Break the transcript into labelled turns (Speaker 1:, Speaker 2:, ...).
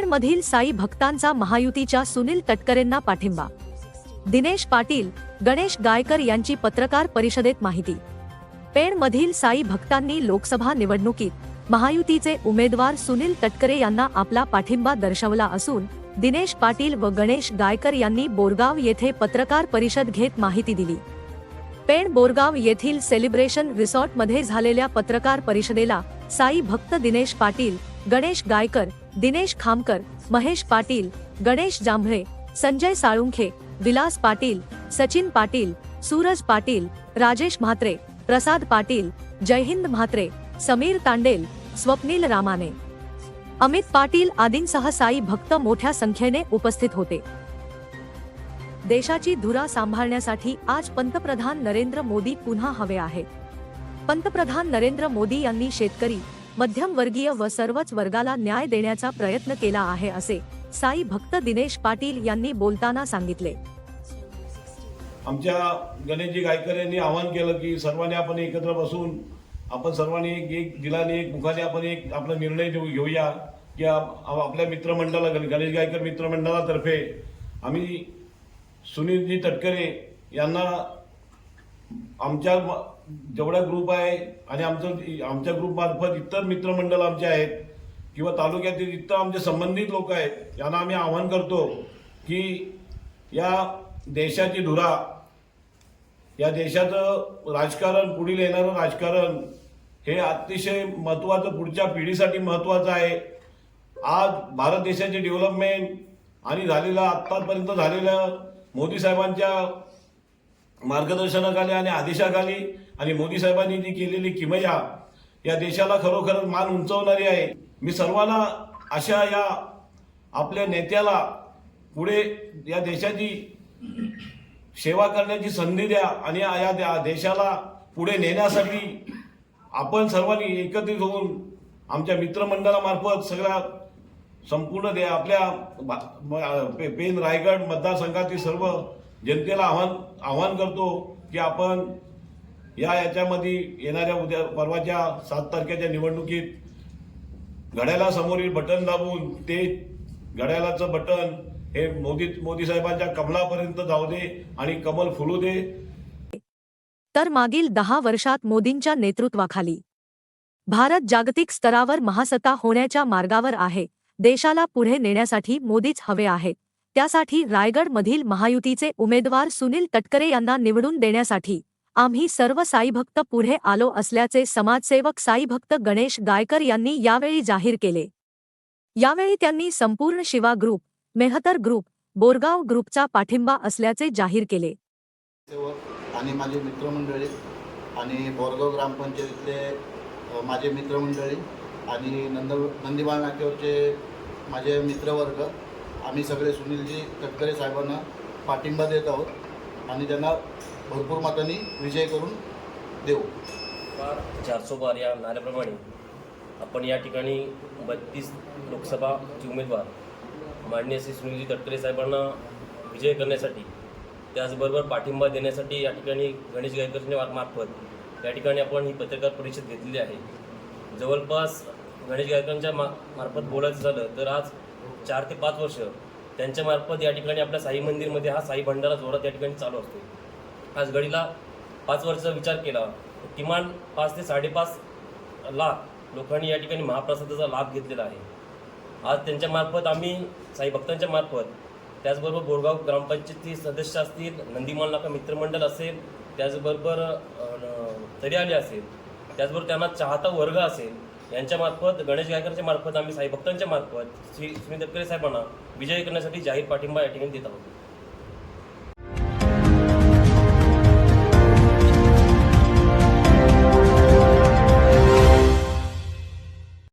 Speaker 1: नांदेडमधील साई भक्तांचा महायुतीच्या सुनील तटकरेंना पाठिंबा. दिनेश पाटील गणेश गायकर यांची पत्रकार परिषदेत माहिती. पेणमधील साई भक्तांनी लोकसभा निवडणुकीत महायुतीचे उमेदवार सुनील तटकरे यांना आपला पाठिंबा दर्शवला असून दिनेश पाटील व गणेश गायकर यांनी बोरगाव येथे पत्रकार परिषद घेत माहिती दिली. पेण बोरगाव येथील सेलिब्रेशन रिसॉर्टमध्ये झालेल्या पत्रकार परिषदेला साई भक्त दिनेश पाटील गणेश गायकर दिनेश खामकर महेश पाटील गणेश जांभळे संजय साळुंखे विलास पाटील सचिन पाटील सूरज पाटील राजेश म्हात्रे प्रसाद पाटील जयहिंद म्हात्रे समीर तांडेल स्वप्नील रामाने. अमित पाटील आदींसह साई भक्त मोठ्या संख्येने उपस्थित होते. देशाची धुरा सांभाळण्यासाठी आज पंतप्रधान नरेंद्र मोदी पुन्हा हवे आहेत. पंतप्रधान नरेंद्र मोदी यांनी शेतकरी मध्यमवर्गीय व सर्वच वर्गाला न्याय देण्याचा प्रयत्न केला आहे असे साई भक्त दिनेश पाटील यांनी बोलताना सांगितले.
Speaker 2: आमच्या गणेशजी गायकर यांनी आवाहन केलं की सर्वांनी आपण एकत्र बसून आपण सर्वांनी एक एक दिलाने एक मुखाने आपण एक आपला निर्णय देऊ घेऊया. की आपल्या मित्रमंडळाला गणेश गायकर मित्रमंडळातर्फे आम्ही सुनीलजी तटकरे यांना आमच्या जेवढा ग्रुप आहे आणि आमचं आमच्या ग्रुप मार्फत इतर मित्रमंडळ आमचे आहेत किंवा तालुक्यातील इतर आमचे संबंधित लोक आहेत यांना आम्ही आवाहन करतो की या देशाची धुरा या देशाचं राजकारण पुढील येणारं राजकारण हे अतिशय महत्त्वाचं पुढच्या पिढीसाठी महत्त्वाचं आहे. आज भारत देशाची डेव्हलपमेंट आणि झालेलं आत्तापर्यंत झालेलं मोदी साहेबांच्या मार्गदर्शनाखाली आणि आदेशाखाली आणि मोदी साहेबांनी जी केलेली किमया या देशाला खरोखर मान उंचवणारी आहे. मी सर्वांना अशा या आपल्या नेत्याला पुढे या देशाची सेवा करण्याची संधी द्या आणि या देशाला पुढे नेण्यासाठी आपण सर्वांनी एकत्रित होऊन आमच्या मित्रमंडळामार्फत सगळ्या संपूर्ण दे आपल्या पे- पेन रायगड मतदारसंघातील सर्व जनतेला आव्हान आव्हान करतो की आपण या याच्यामध्ये येणाऱ्या उद्या परवाच्या सात तारखेच्या निवडणुकीत घड्याला समोरील बटन दाबून ते घड्याळाचं बटन हे मोदी मोदी साहेबांच्या कमलापर्यंत जाऊ दे आणि कमल फुलू दे.
Speaker 1: तर मागील दहा वर्षात मोदींच्या नेतृत्वाखाली भारत जागतिक स्तरावर महासत्ता होण्याच्या मार्गावर आहे. देशाला पुढे नेण्यासाठी मोदीच हवे आहेत. त्यासाठी रायगडमधील महायुतीचे उमेदवार सुनील तटकरे यांना निवडून देण्यासाठी आम्ही सर्व साईभक्त पुढे आलो असल्याचे समाजसेवक साईभक्त गणेश गायकर यांनी यावेळी जाहीर केले. यावेळी त्यांनी संपूर्ण शिवा ग्रुप मेहतर ग्रुप बोरगाव ग्रुपचा पाठिंबा असल्याचे जाहीर केले.
Speaker 3: आणि माझे मित्रमंडळी आणि बोरगाव ग्रामपंचायतीतले माझे मित्रमंडळी आणि नंद नंदीबाळ नाक्यावरचे माझे मित्रवर्ग आम्ही सगळे सुनीलजी तटकरे साहेबांना पाठिंबा देत आहोत आणि त्यांना भरपूर मतांनी विजय करून देऊ.
Speaker 4: बार चारसो बार या नाऱ्याप्रमाणे आपण या ठिकाणी बत्तीस लोकसभाचे उमेदवार माननीय श्री सुनीलजी तटकरे साहेबांना विजय करण्यासाठी त्याचबरोबर पाठिंबा देण्यासाठी या ठिकाणी गणेश गायकरच्या मार्फत या ठिकाणी आपण ही पत्रकार परिषद घेतलेली आहे. जवळपास गणेश गायकांच्या मा मार्फत बोलायचं झालं तर आज चार ते पाच वर्ष त्यांच्या मार्फत या ठिकाणी आपल्या साई मंदिरमध्ये हा साई भंडारा जोरात या ठिकाणी चालू असतो. आज गडीला पाच वर्षाचा विचार केला किमान पाच ते साडेपाच लाख लोकांनी या ठिकाणी महाप्रसादाचा लाभ घेतलेला आहे. आज त्यांच्या मार्फत आम्ही साई भक्तांच्या मार्फत त्याचबरोबर बोरगाव ग्रामपंचायती सदस्य असतील नंदीमाल नाका मित्रमंडळ असेल त्याचबरोबर तरी आले असेल त्याचबरोबर त्यांना चाहता वर्ग असेल यांच्या मार्फत गणेश गायकरच्या मार्फत आम्ही साई भक्तांच्या मार्फत श्री सुनील तटकरे साहेबांना विजयी करण्यासाठी जाहीर पाठिंबा या ठिकाणी देत आहोत.